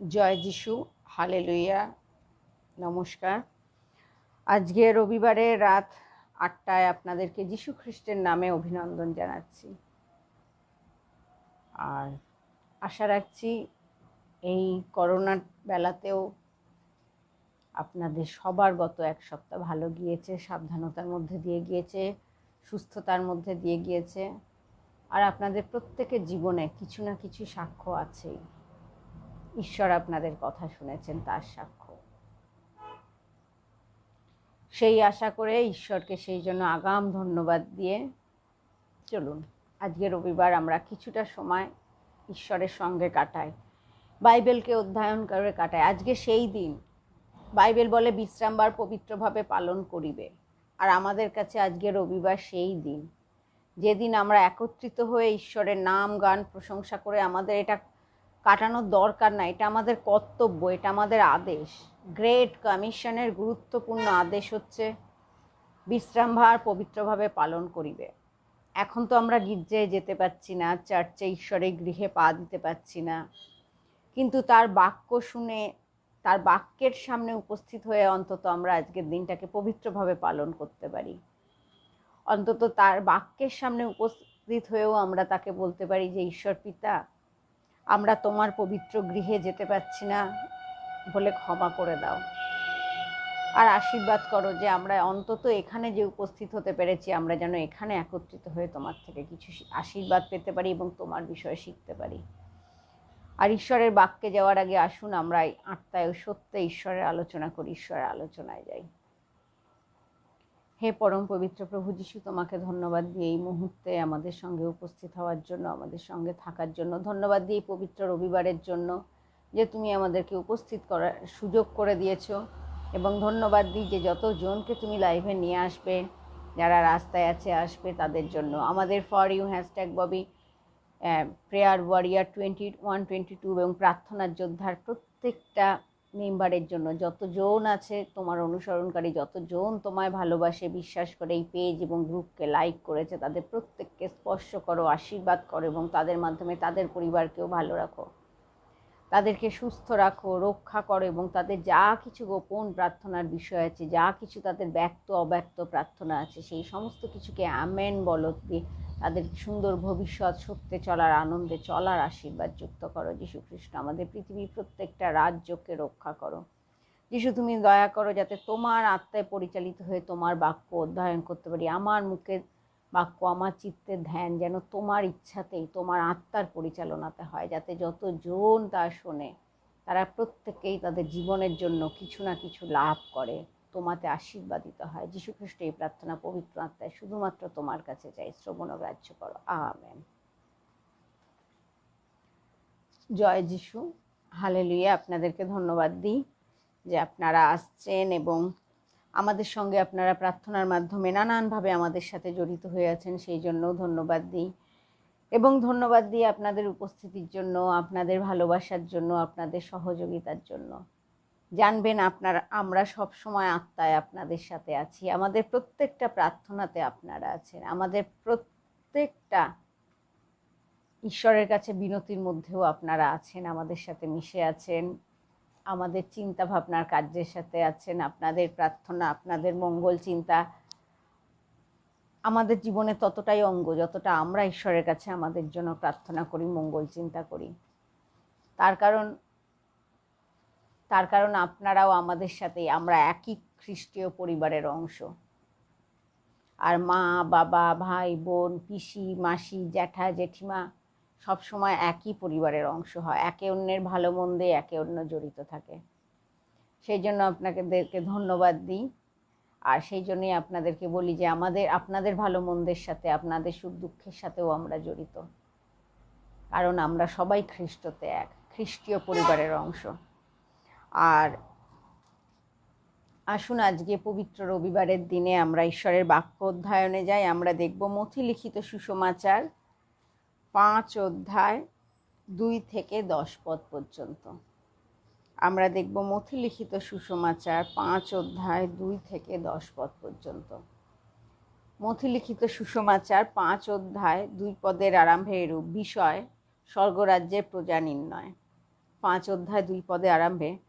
জয় যিশু হালেলুইয়া নমস্কার। আজকে রবিবারে রাত আটটায় আপনাদেরকে যিশু খ্রিস্টের নামে অভিনন্দন জানাচ্ছি। আর আশা রাখছি এই করোনার বেলাতেও আপনাদের সবার গত এক সপ্তাহ ভালো গিয়েছে, সাবধানতার মধ্যে দিয়ে গিয়েছে, সুস্থতার মধ্যে দিয়ে গিয়েছে। আর আপনাদের প্রত্যেকের জীবনে কিছু না কিছু সাক্ষ্য আছেই। ঈশ্বর আপনাদের কথা শুনেছেন, তার সাক্ষ্য। সেই আশা করে ঈশ্বরকে সেই জন্য আগাম ধন্যবাদ দিয়ে চলুন। আজকে রবিবার আমরা কিছুটা সময় ঈশ্বরের সঙ্গে কাটাই, বাইবেলকে অধ্যয়ন করে কাটাই। আজকে সেই দিন, বাইবেল বলে বিশ্রামবার পবিত্রভাবে পালন করিবে। আর আমাদের কাছে আজকে রবিবার সেই দিন, যেদিন আমরা একত্রিত হয়ে ঈশ্বরের নাম, গান, প্রশংসা করে আমাদের এটা কাটানোর দরকার না, এটা আমাদের কর্তব্য, এটা আমাদের আদেশ। গ্রেট কমিশনের গুরুত্বপূর্ণ আদেশ হচ্ছে, বিশ্রামভার পবিত্রভাবে পালন করিবে। এখন তো আমরা গির্জায় যেতে পারছি না, চার্চে ঈশ্বরের গৃহে পা দিতে পারছি না। কিন্তু তার বাক্য শুনে, তার বাক্যের সামনে উপস্থিত হয়ে অন্তত আমরা আজকের দিনটাকে পবিত্রভাবে পালন করতে পারি। অন্তত তার বাক্যের সামনে উপস্থিত হয়েও আমরা তাকে বলতে পারি যে, ঈশ্বর পিতা আমরা তোমার পবিত্র গৃহে যেতে পারছি না বলে ক্ষমা করে দাও। আর আশীর্বাদ করো যে আমরা অন্তত এখানে যে উপস্থিত হতে পেরেছি, আমরা যেন এখানে একত্রিত হয়ে তোমার থেকে কিছু আশীর্বাদ পেতে পারি এবং তোমার বিষয়ে শিখতে পারি। আর ঈশ্বরের বাক্যে যাওয়ার আগে আসুন, আমরা আত্মায় সত্যে ঈশ্বরের আলোচনা করি, ঈশ্বরের আলোচনায় যাই। হে পরম পবিত্র প্রভু যিশু, তোমাকে ধন্যবাদ দিয়ে এই মুহূর্তে আমাদের সঙ্গে উপস্থিত হওয়ার জন্য, আমাদের সঙ্গে থাকার জন্য ধন্যবাদ দিই পবিত্র রবিবারের জন্য যে তুমি আমাদেরকে উপস্থিত করার সুযোগ করে দিয়েছ। এবং ধন্যবাদ দিই যে যত জনকে তুমি লাইভে নিয়ে আসবে, যারা রাস্তায় আছে আসবে তাদের জন্য। আমাদের for you hashtag Bobby prayer warrior twenty one, twenty two এবং প্রার্থনার যোদ্ধার প্রত্যেকটা মেম্বারের জন্য। যত জন আছে তোমার অনুসরণকারী, যত জন তোমায় ভালোবাসে, বিশ্বাস করে এই পেজ এবং গ্রুপকে লাইক করেছে, তাদের প্রত্যেককে স্পর্শ করো, আশীর্বাদ করো এবং তাদের মাধ্যমে তাদের পরিবারকেও ভালো রাখো। তাদেরকে সুস্থ রাখো, রক্ষা করো এবং তাদের যা কিছু গোপন প্রার্থনার বিষয় আছে, যা কিছু তাদের ব্যক্ত অব্যক্ত প্রার্থনা আছে, সেই সমস্ত কিছুকে আমেন বলো, দিয়ে তাদের সুন্দর ভবিষ্যৎ সত্যে চলার আনন্দে চলার আশীর্বাদ যুক্ত করো। যিশু খ্রিস্ট আমাদের পৃথিবীর প্রত্যেকটা রাজ্যকে রক্ষা করো। যিশু, তুমি দয়া করো যাতে তোমার আত্মায় পরিচালিত হয়ে তোমার বাক্য অধ্যয়ন করতে পারি। আমার মুখের বাক্য, আমার চিত্তের ধ্যান যেন তোমার ইচ্ছাতেই, তোমার আত্মার পরিচালনাতে হয়। যাতে যত জন তা শোনে, তারা প্রত্যেকেই তাদের জীবনের জন্য কিছু না কিছু লাভ করে। তোমাতে আশীর্বাদিত হয়। যীশু খ্রিস্ট এই প্রার্থনা পবিত্র আত্মায় শুধুমাত্র তোমার কাছে চাই। শ্রবণ গ্রাহ্য করো। আমেন। জয় যিশু। হালে লুইয়া আপনাদেরকে ধন্যবাদ দিই যে আপনারা আসছেন এবং আমাদের সঙ্গে আপনারা প্রার্থনার মাধ্যমে নানানভাবে আমাদের সাথে জড়িত হয়ে আছেন, সেই জন্যও ধন্যবাদ দিই। এবং ধন্যবাদ দিই আপনাদের উপস্থিতির জন্য, আপনাদের ভালোবাসার জন্য, আপনাদের সহযোগিতার জন্য। জানবেন আপনারা, আমরা সব সময় আত্মায় আপনাদের সাথে আছি। আমাদের প্রত্যেকটা প্রার্থনাতে আপনারা আছেন। আমাদের প্রত্যেকটা ঈশ্বরের কাছে বিনতির মধ্যেও আপনারা আছেন, আমাদের সাথে মিশে আছেন, আমাদের চিন্তা ভাবনার কার্যের সাথে আছেন, আপনাদের প্রার্থনা, আপনাদের মঙ্গল চিন্তা। আমাদের জীবনে ততটাই অঙ্গ যতটা আমরা ঈশ্বরের কাছে আমাদের জন্য প্রার্থনা করি, মঙ্গল চিন্তা করি। তার কারণ তার কারণ আপনারাও আমাদের সাথে, আমরা একই খ্রিস্টীয় পরিবারের অংশ। আর মা, বাবা, ভাই, বোন, পিসি, মাসি, জ্যাঠা, জেঠিমা সব সময় একই পরিবারের অংশ হয়, একে অন্যের ভালো মন্দে একে অন্য জড়িত থাকে। সেই জন্য আপনাদেরকে ধন্যবাদ দিই। আর সেই জন্যই আপনাদেরকে বলি যে আমাদের, আপনাদের ভালো মন্দের সাথে, আপনাদের সুখ দুঃখের সাথেও আমরা জড়িত। কারণ আমরা সবাই খ্রিস্টতে এক, খ্রিস্টীয় পরিবারের অংশ। আর আসুন আজকে পবিত্র রবিবারের দিনে আমরা ঈশ্বরের বাক্য অধ্যয়নে যাই, আমরা দেখব মথি লিখিত সুষমাচার পাঁচ অধ্যায় দুই থেকে দশ পদ পর্যন্ত। আমরা দেখব মথি লিখিত সুষমাচার পাঁচ অধ্যায় দুই থেকে দশ পদ পর্যন্ত। মথিলিখিত সুষমাচার পাঁচ অধ্যায় দুই পদের আরম্ভে এরূপ, বিষয়, স্বর্গরাজ্যের প্রজা নির্ণয়। পাঁচ অধ্যায় দুই পদে আরম্ভে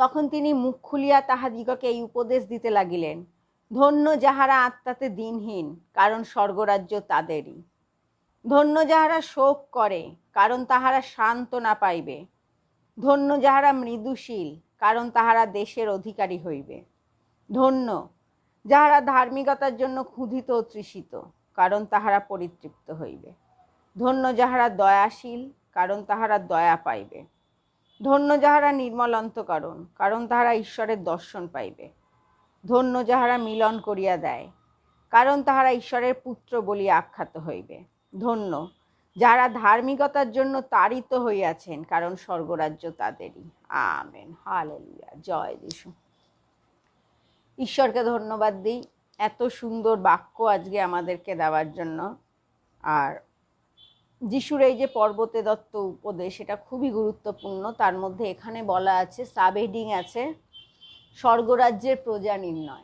তখন তিনি মুখ খুলিয়া তাহাদিগকে এই উপদেশ দিতে লাগিলেন, ধন্য যাহারা আত্মাতে দিনহীন, কারণ স্বর্গরাজ্য তাদেরই। ধন্য যাহারা শোক করে, কারণ তাহারা সান্ত্বনা পাইবে। ধন্য যাহারা মৃদুশীল, কারণ তাহারা দেশের অধিকারী হইবে। ধন্য যাহারা ধার্মিকতার জন্য ক্ষুধিত ও তৃষিত, কারণ তাহারা পরিতৃপ্ত হইবে। ধন্য যাহারা দয়াশীল, কারণ তাহারা দয়া পাইবে। ধন্য যাহারা নির্মল অন্তকরণ কারণ তাহারা ঈশ্বরের দর্শন পাইবে। ধন্য যাহারা মিলন করিয়া দেয়, কারণ তাহারা ঈশ্বরের পুত্র বলিয়া আখ্যাত হইবে। ধন্য যারা ধার্মিকতার জন্য তাড়িত হইয়াছেন, কারণ স্বর্গরাজ্য তাদেরই। আমেন। হালেলুয়া। জয় যিশু। ঈশ্বরকে ধন্যবাদ দিই। এত সুন্দর বাক্য আজকে আমাদেরকে দেওয়ার জন্য। আর যিশুর এই যে পর্বতে দত্ত উপদেশ এটা খুবই গুরুত্বপূর্ণ। তার মধ্যে এখানে বলা আছে সাব সাবহেডিং আছে, স্বর্গরাজ্যের প্রজা নির্ণয়।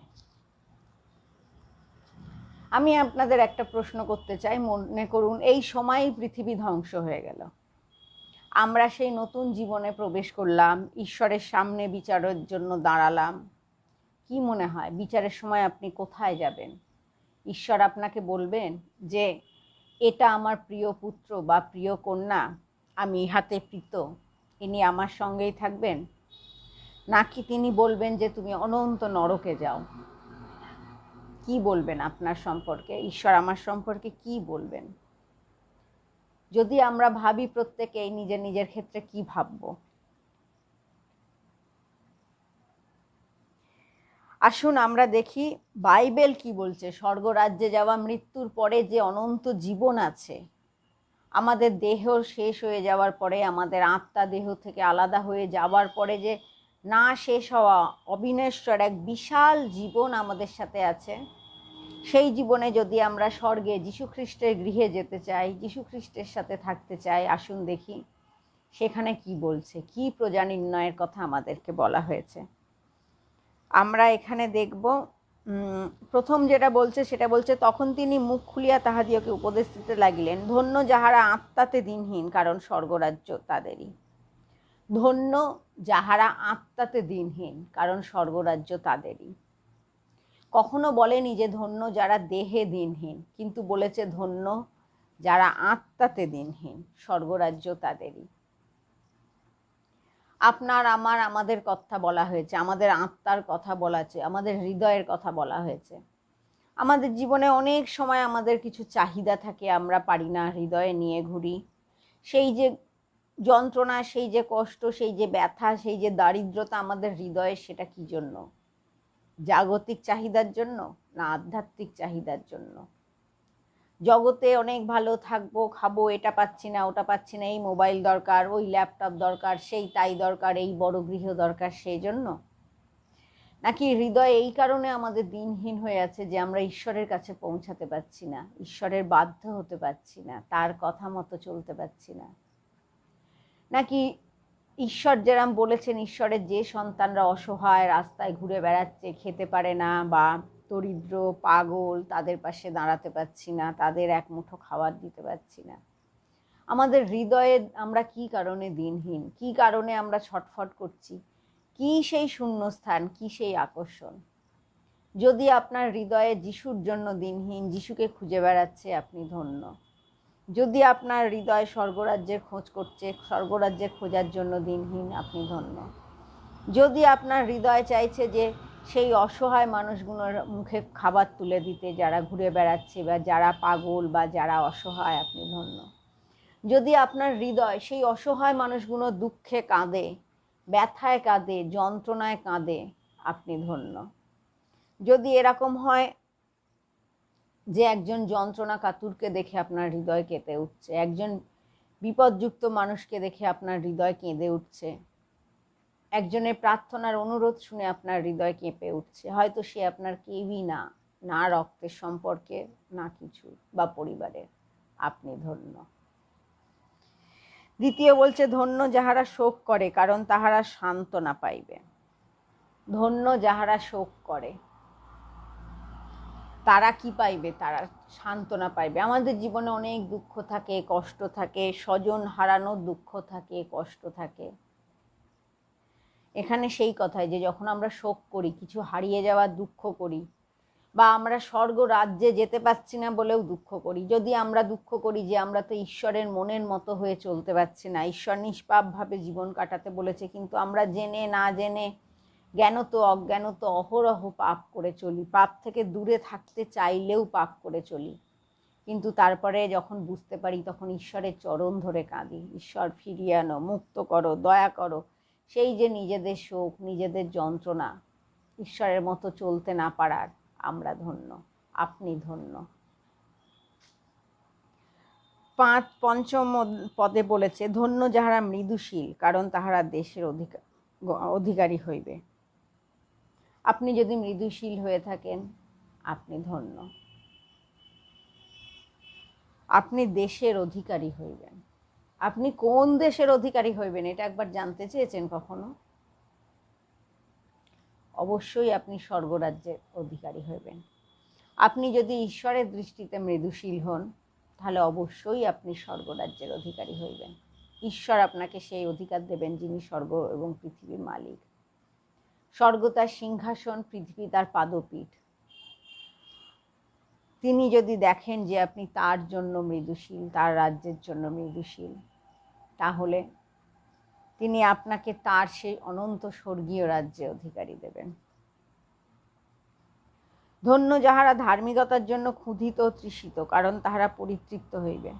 আমি আপনাদের একটা প্রশ্ন করতে চাই, মনে করুন, এই সময়ই পৃথিবী ধ্বংস হয়ে গেল। আমরা সেই নতুন জীবনে প্রবেশ করলাম, ঈশ্বরের সামনে বিচারের জন্য দাঁড়ালাম। কি মনে হয়, বিচারের সময় আপনি কোথায় যাবেন? ঈশ্বর আপনাকে বলবেন যে এটা আমার প্রিয় পুত্র বা প্রিয় কন্যা, আমি ইহাতে প্রীত। ইনি আমার সঙ্গেই থাকবেন? নাকি তিনি বলবেন যে তুমি অনন্ত নরকে যাও? কি বলবেন আপনার সম্পর্কে? ঈশ্বর আমার সম্পর্কে কি বলবেন? যদি আমরা ভাবি প্রত্যেকেই নিজের নিজের ক্ষেত্রে কি ভাবব? আসুন আমরা দেখি বাইবেল কি বলছে? স্বর্গরাজ্যে যাওয়া মৃত্যুর পরে যে অনন্ত জীবন আছে, আমাদের দেহ শেষ হয়ে যাওয়ার পরে, আমাদের আত্মা দেহ থেকে আলাদা হয়ে যাওয়ার পরে যে না শেষ হওয়া অবিনশ্বর এক বিশাল জীবন আমাদের সাথে আছে। সেই জীবনে যদি আমরা স্বর্গে যীশুখ্রিস্টের গৃহে যেতে চাই, যীশুখ্রিস্টের সাথে থাকতে চাই, আসুন দেখি সেখানে কি বলছে, কি প্রজা নির্ণয়ের কথা আমাদেরকে বলা হয়েছে। আমরা এখানে দেখব প্রথম যেটা বলছে সেটা বলছে, তখন তিনি মুখ খুলিয়া তাহাদিওকে উপদেশ দিতে লাগিলেন। ধন্য যাহারা আত্মাতে দিনহীন, কারণ স্বর্গরাজ্য তাদেরই। ধন্য যাহারা আত্মাতে দিনহীন, কারণ স্বর্গরাজ্য তাদেরই। কখনো বলেনি যে ধন্য যারা দেহে দিনহীন, কিন্তু বলেছে ধন্য যারা আত্মাতে দিনহীন, স্বর্গরাজ্য তাদেরই। আপনার, আমার, আমাদের কথা বলা হয়েছে, আমাদের আত্মার কথা বলা আছে আমাদের হৃদয়ের কথা বলা হয়েছে। আমাদের জীবনে অনেক সময় আমাদের কিছু চাহিদা থাকে, আমরা পারি না, হৃদয়ে নিয়ে ঘুরি। সেই যে যন্ত্রণা, সেই যে কষ্ট, সেই যে ব্যথা, সেই যে দারিদ্রতা আমাদের হৃদয়ে, সেটা কি জন্য? জাগতিক চাহিদার জন্য না আধ্যাত্মিক চাহিদার জন্য? জগতে অনেক ভালো থাকব, খাব, এটা পাচ্ছি না, ওটা পাচ্ছি না, এই মোবাইল দরকার, ওই ল্যাপটপ দরকার, সেই তাই দরকার, এই বড় গৃহ দরকার, সেই জন্য। নাকি হৃদয় এই কারণে আমাদের দিনহীন হয়ে আছে যে আমরা ঈশ্বরের কাছে পৌঁছাতে পারছি না, ঈশ্বরের বাধ্য হতে পারছি না, তার কথা মতো চলতে পারছি না। নাকি ঈশ্বর যেরাম বলেছেন, ঈশ্বরের যে সন্তানরা অসহায়, রাস্তায় ঘুরে বেড়াচ্ছে, খেতে পারে না বা দরিদ্র, পাগল, তাদের পাশে দাঁড়াতে পারছি না, তাদের এক মুঠো খাবার দিতে পারছি না। আমাদের হৃদয়ে আমরা কি কারণে দিনহীন? কি কারণে আমরা ছটফট করছি? কি সেই শূন্যস্থান? কি সেই আকর্ষণ? যদি আপনার হৃদয়ে যিশুর জন্য দিনহীন, যিশুকে খুঁজে বেড়াচ্ছে, আপনি ধন্য। যদি আপনার হৃদয় স্বর্গরাজ্যের খোঁজ করছে স্বর্গরাজ্যের খোঁজার জন্য দিনহীন, আপনি ধন্য। যদি আপনার হৃদয় চাইছে যে সেই অসহায় মানুষগুলোর মুখে খাবার তুলে দিতে, যারা ঘুরে বেড়াচ্ছে বা যারা পাগল বা যারা অসহায়, আপনি ধন্য। যদি আপনার হৃদয় সেই অসহায় মানুষগুলো দুঃখে কাঁদে, ব্যথায় কাঁদে, যন্ত্রণায় কাঁদে, আপনি ধন্য। যদি এরকম হয় যে একজন যন্ত্রণা কাতুরকে দেখে আপনার হৃদয় কেঁপে উঠছে, একজন বিপদযুক্ত মানুষকে দেখে আপনার হৃদয় কেঁদে উঠছে একজনের প্রার্থনার অনুরোধ শুনে আপনার হৃদয় কেঁপে উঠছে। হয়তো সে আপনার কেউই না না রক্তের সম্পর্কে, না কিছু বা পরিবারের। আপনি ধন্য। দ্বিতীয় বলছে, ধন্য যাহারা শোক করে, কারণ তাহারা সান্ত্বনা পাইবে। ধন্য যাহারা শোক করে, তারা কি পাইবে? তারা সান্ত্বনা পাইবে। আমাদের জীবনে অনেক দুঃখ থাকে, কষ্ট থাকে, স্বজন হারানোর দুঃখ থাকে, কষ্ট থাকে। এখানে সেই কথায় যে যখন আমরা শোক করি, কিছু হারিয়ে যাওয়ার দুঃখ করি বা আমরা স্বর্গ রাজ্যে যেতে পারছি না বলেও দুঃখ করি, যদি আমরা দুঃখ করি যে আমরা তো ঈশ্বরের মনের মতো হয়ে চলতে পারছি না, ঈশ্বর নিষ্পাপভাবে জীবন কাটাতে বলেছে, কিন্তু আমরা জেনে না জেনে জ্ঞানত অজ্ঞানত অহরহ পাপ করে চলি, পাপ থেকে দূরে থাকতে চাইলেও পাপ করে চলি, কিন্তু তারপরে যখন বুঝতে পারি তখন ঈশ্বরের চরণ ধরে কাঁদি, ঈশ্বর ফিরিয়ে আনো, মুক্ত করো, দয়া করো সেই যে নিজেদের শোক, নিজেদের যন্ত্রণা, ঈশ্বরের মতো চলতে না পারার, আমরা ধন্য, আপনি ধন্য। পাঁচ পঞ্চম পদে বলেছে, ধন্য যাহারা মৃদুশীল, কারণ তাহারা দেশের অধিকার অধিকারী হইবে। আপনি যদি মৃদুশীল হয়ে থাকেন, আপনি ধন্য। আপনি দেশের অধিকারী হইবেন। আপনি কোন দেশের অধিকারী হইবেন এটা একবার জানতে চেয়েছেন কখনো? অবশ্যই আপনি স্বর্গরাজ্যের অধিকারী হইবেন। আপনি যদি ঈশ্বরের দৃষ্টিতে মৃদুশীল হন, তাহলে অবশ্যই আপনি স্বর্গরাজ্যের অধিকারী হইবেন। ঈশ্বর আপনাকে সেই অধিকার দেবেন যিনি স্বর্গ এবং পৃথিবীর মালিক। স্বর্গ তার সিংহাসন, পৃথিবী তার পাদপীঠ। তিনি যদি দেখেন যে আপনি তার জন্য মৃদুশীল, তার রাজ্যের জন্য মৃদুশীল, তাহলে তিনি আপনাকে তার সেই অনন্ত স্বর্গীয় রাজ্যে অধিকারী দেবেন। ধন্য যাহারা ধার্মিকতার জন্য ক্ষুধিত তৃষিত, কারণ তাহারা পরিতৃপ্ত হইবে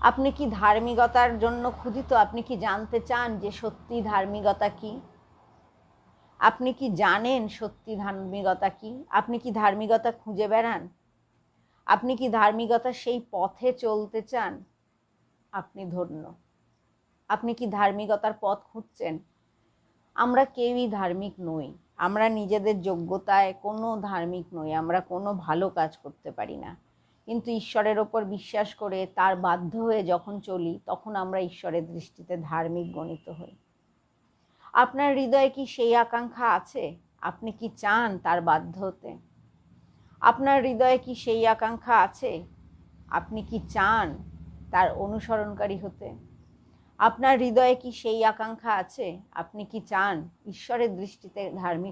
আপনি কি ধার্মিকতার জন্য ক্ষুধিত? আপনি কি জানতে চান যে সত্যি ধার্মিকতা কি? আপনি কি জানেন সত্যি ধার্মিকতা কি? আপনি কি ধার্মিকতা খুঁজে বেড়ান? আপনি কি ধার্মিকতার সেই পথে চলতে চান? আপনি ধন্য। আপনি কি ধার্মিকতার পথ খুঁজছেন? আমরা কেউই ধার্মিক নই। আমরা নিজেদের যোগ্যতায় কোনো ধার্মিক নই। আমরা কোনো ভালো কাজ করতে পারি না। কিন্তু ঈশ্বরের ওপর বিশ্বাস করে তার বাধ্য হয়ে যখন চলি, তখন আমরা ঈশ্বরের দৃষ্টিতে ধার্মিক গণিত হই। আপনার হৃদয়ে কি সেই আকাঙ্ক্ষা আছে? আপনি কি চান তার বাধ্য হতে আপনার হৃদয়ে কি সেই আকাঙ্ক্ষা আছে? আপনি কি চান তার অনুসরণকারী হতে? আপনার হৃদয়ে কি সেই আকাঙ্ক্ষা আছে? আপনি কি চান ঈশ্বরের দৃষ্টিতে ধার্মিক